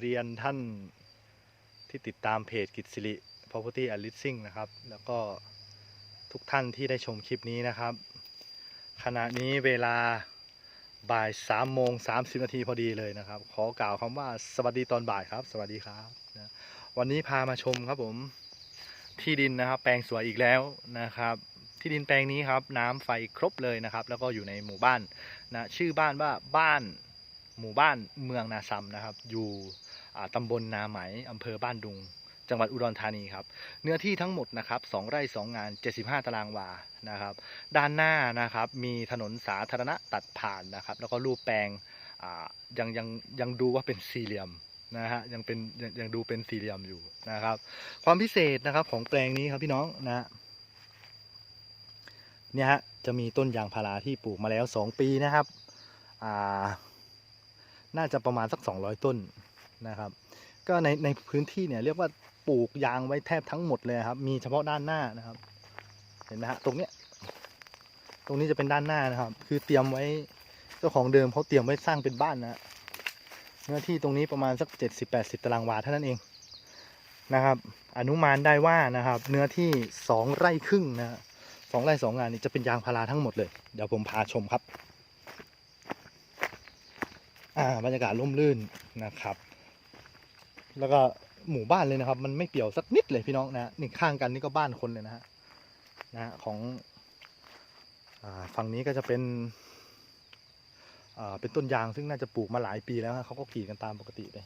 เรียนท่านที่ติดตามเพจกิจสิริ property and leasing นะครับ แล้วก็ทุกท่านที่ได้ชมคลิปนี้นะครับ ขณะนี้เวลาบ่ายสามโมงสามสิบนาทีพอดีเลยนะครับ ขอกล่าวคำว่าสวัสดีตอนบ่ายครับ สวัสดีครับนะวันนี้พามาชมครับผมที่ดินนะครับ แปลงสวยอีกแล้วนะครับ ที่ดินแปลงนี้ครับ น้ำไฟครบเลยนะครับ แล้วก็อยู่ในหมู่บ้านนะชื่อบ้านว่าบ้านหมู่บ้านเมืองนาซัมนะครับ อยู่ ตำบลนาไหมอำเภอบ้านดุง จังหวัดอุดรธานีครับ เนื้อที่ทั้งหมดนะครับ2ไร่2งาน 75 ตารางวานะครับ ด้านหน้านะครับมีถนนสาธารณะตัดผ่านนะครับ แล้วก็รูปแปลงยังยังยังดูว่าเป็นสี่เหลี่ยมนะฮะยังเป็นยังยังดูเป็นสี่เหลี่ยมอยู่นะครับ ความพิเศษนะครับของแปลงนี้ครับพี่น้องนะฮะเนี่ยฮะจะมีต้นยางพาราที่ปลูกมาแล้ว 2 ปีนะครับ อ่า น่าจะประมาณสัก 200 ต้น นะครับ ก็ในในพื้นที่เนี่ยเรียกว่าปลูกยางไว้แทบทั้งหมดเลยครับ มีเฉพาะด้านหน้านะครับ เห็นไหมฮะตรงเนี้ยตรงนี้จะเป็นด้านหน้านะครับ คือเตรียมไว้เจ้าของเดิมเขาเตรียมไว้สร้างเป็นบ้านนะเนื้อที่ตรงนี้ประมาณสักเจ็ดสิบแปดสิบตารางวาเท่านั้นเองนะครับ อนุมานได้ว่านะครับ เนื้อที่สองไร่ครึ่งนะฮะสองไร่สองงานนี้จะเป็นยางพาราทั้งหมดเลย เดี๋ยวผมพาชมครับ อ่าบรรยากาศร่มรื่นนะครับ แล้วก็หมู่บ้านเลยนะครับ มันไม่เปี่ยวสักนิดเลยพี่น้องนะนี่ข้างกันนี่ก็บ้านคนเลยนะฮะนะฮะของฝั่งนี้ก็จะเป็นเป็นต้นยางซึ่งน่าจะปลูกมาหลายปีแล้วฮะเขาก็กรีดกันตามปกติเลย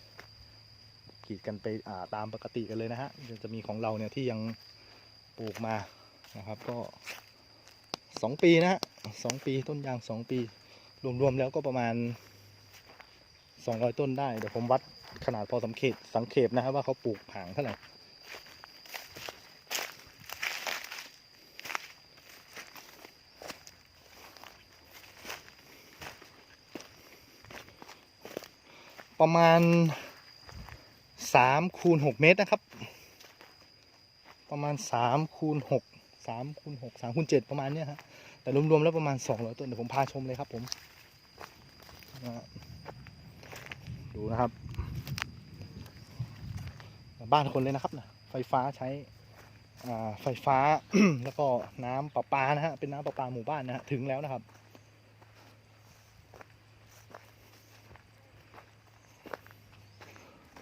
กรีดกันไปาตามปกติกันเลยนะฮะยังจะมีของเราเนี่ยที่ยังปลูกมานะครับ ก็สองปีนะฮะสองปีต้นยางสองปี รวมๆแล้วก็ประมาณสองร้อยต้นได้เดี๋ยวผมวัด ขนาดพอสังเกตสังเกตนะครับว่าเขาปลูกหางเท่าไหร่ประมาณสามคูณหกเมตรนะครับ ประมาณสามคูณหกสามคูณหกสามคูณเจ็ดประมาณเนี้ยฮะแต่รวมๆแล้วประมาณสองร้อยต้นเดี๋ยวผมพาชมเลยครับผมดูนะครับ บ้านคนเลยนะครับนะไฟฟ้าใช้ไฟฟ้าแล้วก็น้ำประปานะฮะเป็นน้ำประปาหมู่บ้านนะฮะถึงแล้วนะครับ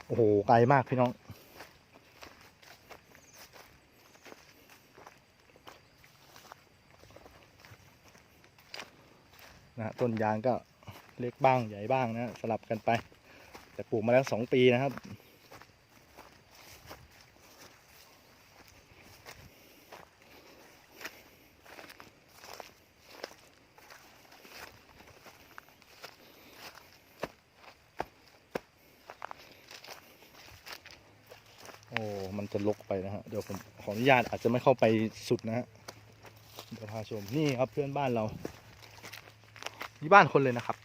โอ้โหไกลมากพี่น้อง นะฮะต้นยางก็เล็กบ้างใหญ่บ้างนะฮะสลับกันไป แต่ปลูกมาแล้วสองปีนะครับ จะลกไปนะฮะเดี๋ยวผมขออนุญาตอาจจะไม่เข้าไปสุดนะฮะเดี๋ยวพาชมนี่ครับเพื่อนบ้านเรานี่บ้านคนเลยนะครับ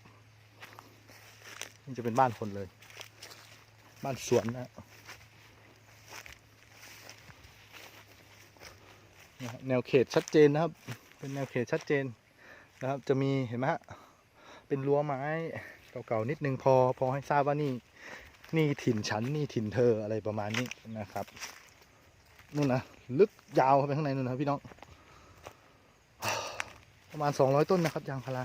นี่จะเป็นบ้านคนเลย บ้านสวนนะฮะแนวเขตชัดเจนนะครับ เป็นแนวเขตชัดเจนนะครับ จะมีเห็นไหมฮะเป็นรั้วไม้เก่าๆนิดนึงพอพอให้ทราบว่านี่ นี่ถิ่นฉันนี่ถิ่นเธออะไรประมาณนี้นะครับนู่นนะลึกยาวเข้าไปข้างในนู่นนะพี่น้อง ประมาณสองร้อยต้นนะครับยางพารา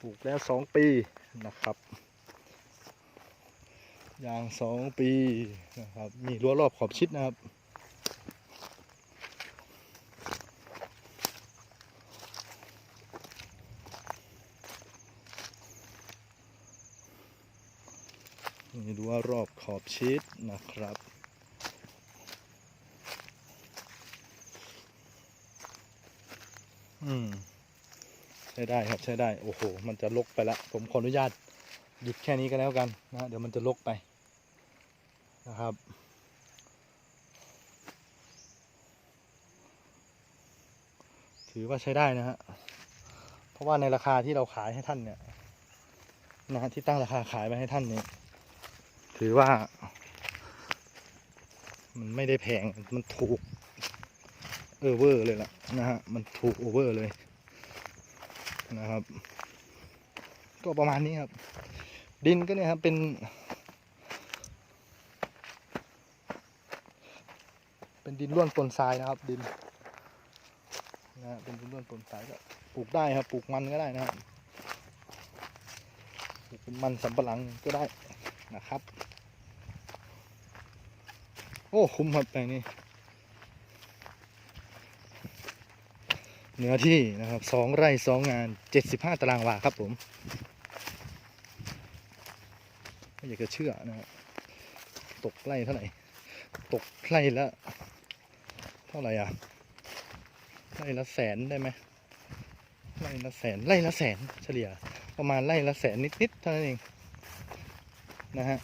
ปลูกแล้วสองปีนะครับ ยางสองปีนะครับมีรั้วรอบขอบชิดนะครับ รั้วรอบขอบชิดนะครับ อืม ใช้ได้ครับใช้ได้ โอ้โห มันจะลกไปละ ผมขออนุญาตหยุดแค่นี้ก็แล้วกันนะ เดี๋ยวมันจะลกไปนะครับ ถือว่าใช้ได้นะฮะ เพราะว่าในราคาที่เราขายให้ท่านเนี่ยนะฮะที่ตั้งราคาขายไปให้ท่านเนี่ย ถือว่า มันไม่ได้แพงมันถูกเออเวอร์เลยล่ะนะฮะมันถูกโอเวอร์เลยนะครับ ก็ประมาณนี้ครับ ดินก็เนี่ยครับเป็น เป็นดินร่วนปนทรายนะครับ ดินนะฮะเป็นดินร่วนปนทรายก็ปลูกได้ครับ ปลูกมันก็ได้นะครับปลูกเป็นมันสำปะหลังก็ได้ นะครับ โอ้คุ้มครับแปลงนี้เนื้อที่นะครับสองไร่สองงานเจ็ดสิบห้าตารางวาครับผมไม่อยากจะเชื่อนะครับตกไร่เท่าไหร่ ตกไร่ละเท่าไหร่อะไร่ละแสนได้ไหมไร่ละแสนไร่ละแสนเฉลี่ย ประมาณไร่ละแสนนิดๆเท่านั้นเอง นะฮะ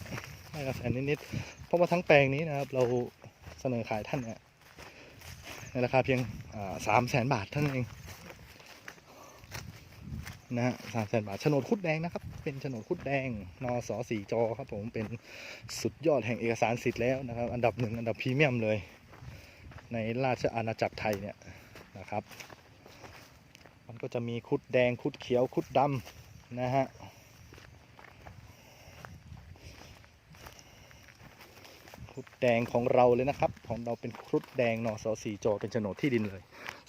ไร่ละแสนิดๆเพราะว่าทั้งแปลงนี้นะครับ เราเสนอขายท่านเนี่ยในราคาเพียงสามแสนบาทเท่านั้นเองนะฮะสามแสนบาทโฉนดคุดแดงนะครับ เป็นโฉนดคุดแดงนอสอสี่จอครับผมเป็นสุดยอดแห่งเอกสารสิทธิ์แล้วนะครับ อันดับหนึ่งอันดับพรีเมียมเลย ในราชอาณาจักรไทยเนี่ยนะครับ มันก็จะมีคุดแดงคุดเขียวคุดดำนะฮะ คุดแดงของเราเลยนะครับ ของเราเป็นครุดแดงนอสอสี่จอเป็นโฉนดที่ดินเลย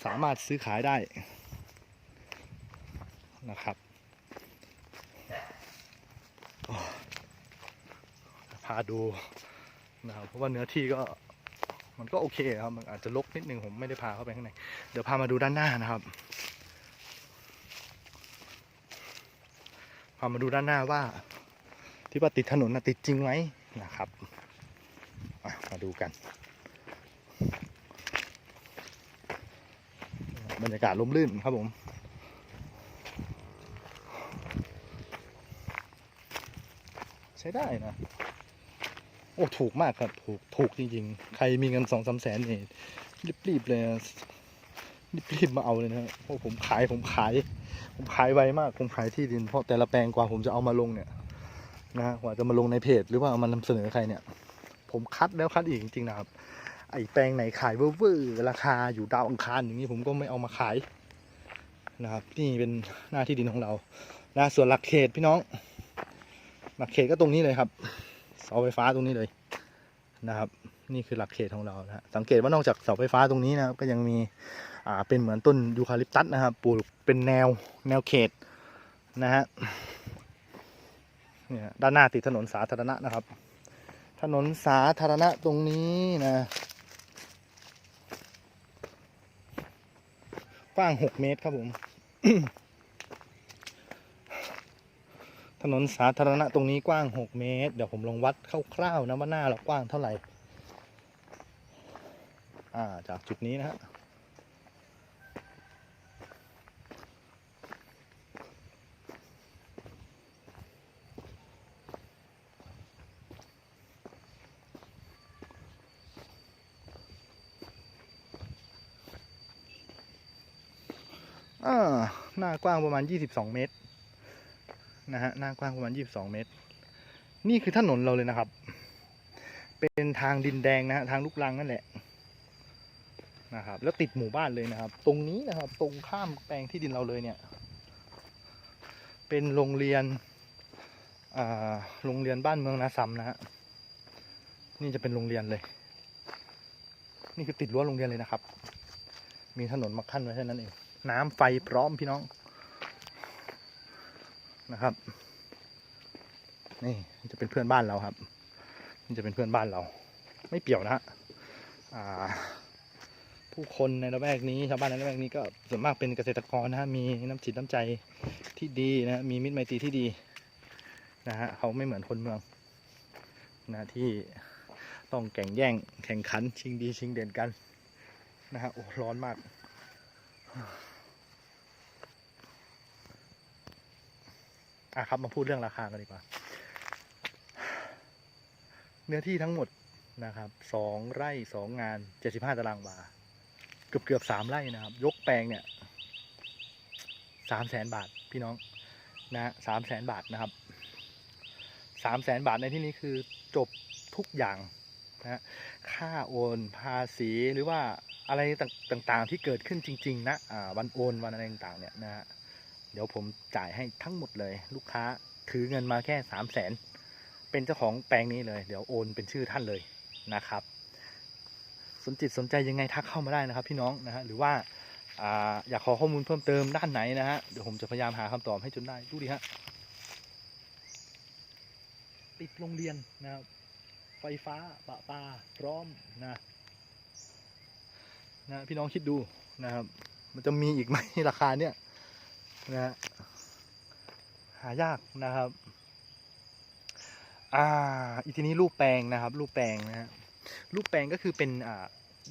สามารถซื้อขายได้นะครับพาดูนะครับเพราะว่าเนื้อที่ก็มันก็โอเคครับ มันอาจจะลกนิดนึงผมไม่ได้พาเข้าไปข้างใน เดี๋ยวพามาดูด้านหน้านะครับพามาดูด้านหน้าว่าที่ว่าติดถนนนะติดจริงไหมนะครับ ดูกัน บรรยากาศร่มรื่นครับผมใช้ได้นะ โอ้ ถูกมากครับ ถูก ถูกจริงๆ ใครมีเงินสองสามแสนนี่รีบๆเลยรีบๆมาเอาเลยนะเพราะผมขายผมขาย ผมขายไวมาก ผมขายที่ดินเพราะแต่ละแปลงกว่าผมจะเอามาลงเนี่ยนะกว่าจะมาลงในเพจหรือว่าเอามานำเสนอใครเนี่ย ผมคัดแล้วคัดอีกจริงๆนะครับ ไอ้แปลงไหนขายเวอร์ราคาอยู่ดาวอังคารอย่างนี้ผมก็ไม่เอามาขายนะครับ นี่เป็นหน้าที่ดินของเรานะส่วนหลักเขตพี่น้อง หลักเขตก็ตรงนี้เลยครับเสาไฟฟ้าตรงนี้เลยนะครับ นี่คือหลักเขตของเรานะสังเกตว่านอกจากเสาไฟฟ้าตรงนี้นะครับก็ยังมีอ่าเป็นเหมือนต้นยูคาลิปตัสนะครับปลูกเป็นแนวแนวเขตนะฮะเนี่ยด้านหน้าติดถนนสาธารณะนะครับ ถนนสาธารณะตรงนี้นะกว้างหกเมตรครับผม ถนนสาธารณะตรงนี้กว้าง6เมตร เดี๋ยวผมลองวัดคร่าวๆนะว่าหน้าเรากว้างเท่าไหร่ อ่าจากจุดนี้นะฮะ อ่า หน้ากว้างประมาณ 22 เมตรนะฮะหน้ากว้างประมาณ 22 เมตร นี่คือถนนเราเลยนะครับ เป็นทางดินแดงนะฮะทางลูกรังนั่นแหละนะครับ แล้วติดหมู่บ้านเลยนะครับ ตรงนี้นะครับ ตรงข้ามแปลงที่ดินเราเลยเนี่ย เป็นโรงเรียนโรงเรียนบ้านเมืองนาซัมนะฮะนี่จะเป็นโรงเรียนเลย นี่คือติดรั้วโรงเรียนเลยนะครับ มีถนนมาขั้นไว้แค่นั้นเอง น้ำไฟพร้อมพี่น้องนะครับ นี่จะเป็นเพื่อนบ้านเราครับนี่จะเป็นเพื่อนบ้านเรา ไม่เปี่ยวนะฮะผู้คนในละแวกนี้ชาวบ้านในละแวกนี้ก็ส่วนมากเป็นเกษตรกรนะฮะมีน้ำจิตน้ำใจที่ดีนะฮะมีมิตรไมตรีที่ดีนะฮะเขาไม่เหมือนคนเมืองนะที่ต้องแข่งแย่งแข่งขันชิงดีชิงเด่นกันนะฮะโอ้ร้อนมาก อะครับมาพูดเรื่องราคากันดีกว่า เนื้อที่ทั้งหมดนะครับสองไร่สองงานเจ็ดสิบห้าตารางวา เกือบเกือบสามไร่นะครับ ยกแปลงเนี่ยสามแสนบาทพี่น้องนะสามแสนบาทนะครับสามแสนบาทในที่นี้คือจบทุกอย่างนะฮะค่าโอนภาษีหรือว่าอะไรต่างๆ ที่เกิดขึ้นจริง ๆ นะวันโอนวันอะไรต่างๆเนี่ยนะฮะ เดี๋ยวผมจ่ายให้ทั้งหมดเลย ลูกค้าถือเงินมาแค่สามแสนเป็นเจ้าของแปลงนี้เลย เดี๋ยวโอนเป็นชื่อท่านเลยนะครับ สนจิตสนใจยังไงทักเข้ามาได้นะครับ พี่น้องนะฮะหรือว่าอยากขอข้อมูลเพิ่มเติมด้านไหนนะฮะเดี๋ยวผมจะพยายามหาคำตอบให้จนได้ดูดิฮะติดโรงเรียนนะครับไฟฟ้าปะปาพร้อมนะนะพี่น้องคิดดูนะครับ มันจะมีอีกไหมราคาเนี่ย นะหายากนะครับ อ่า อีกทีนี้รูปแปลงนะครับ รูปแปลงนะฮะรูปแปลงก็คือเป็นอ่า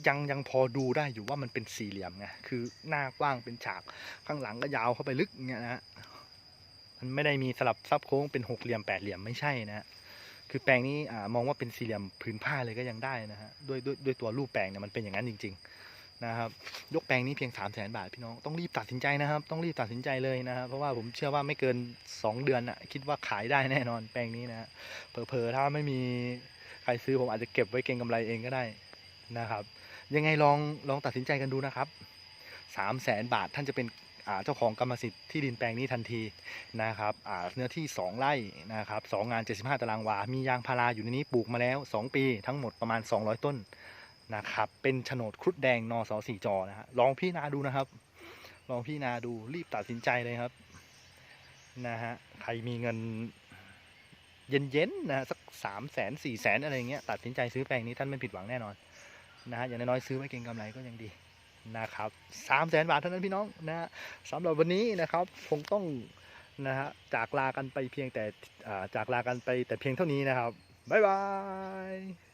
ยังยังพอดูได้อยู่ว่ามันเป็นสี่เหลี่ยมไงคือหน้ากว้างเป็นฉากข้างหลังก็ยาวเข้าไปลึกเงี้ยนะฮะมันไม่ได้มีสลับซับโค้งเป็นหกเหลี่ยมแปดเหลี่ยมไม่ใช่นะฮะคือแปลงนี้อ่ามองว่าเป็นสี่เหลี่ยมผืนผ้าเลยก็ยังได้นะฮะด้วยด้วยด้วยตัวรูปแปลงเนี่ยมันเป็นอย่างนั้นจริง ๆ นะครับยกแปลงนี้เพียง3 0 0แสนบาทพี่น้องต้องรีบตัดสินใจนะครับ ต้องรีบตัดสินใจเลยนะครับเพราะว่าผมเชื่อว่าไม่เกิน 2 เดือนน่ะคิดว่าขายได้แน่นอนแปลงนี้นะฮะเผลอๆถ้าไม่มีใครซื้อผมอาจจะเก็บไว้เก็งกำไรเองก็ได้นะครับ ยังไงลองลองตัดสินใจกันดูนะครับ3 0 0แสนบาทท่านจะเป็นเจ้าของกรรมสิทธิ์ที่ดินแปลงนี้ทันทีนะครับเนื้อที่ 2 ไร่นะครับสองงาน 75 ตารางวา มียางพาราอยู่ในนี้ปลูกมาแล้ว 2 ปีทั้งหมดประมาณ 200 ต้น นะครับ เป็นโฉนดครุฑแดงนอสอสี่จอนะฮะลองพี่นาดูนะครับ ลองพี่นาดูรีบตัดสินใจเลยครับนะฮะใครมีเงินเย็นๆนะฮะสักสามแสนสี่แสนอะไรเงี้ยตัดสินใจซื้อแปลงนี้ท่านไม่ผิดหวังแน่นอนนะฮะอย่างน้อยๆซื้อไว้เก็งกำไรก็ยังดีนะครับสามแสนบาทเท่านั้นพี่น้องนะฮะสำหรับวันนี้นะครับคงต้องนะฮะจากลากันไปเพียงแต่จากลากันไปแต่เพียงเท่านี้นะครับบ๊ายบาย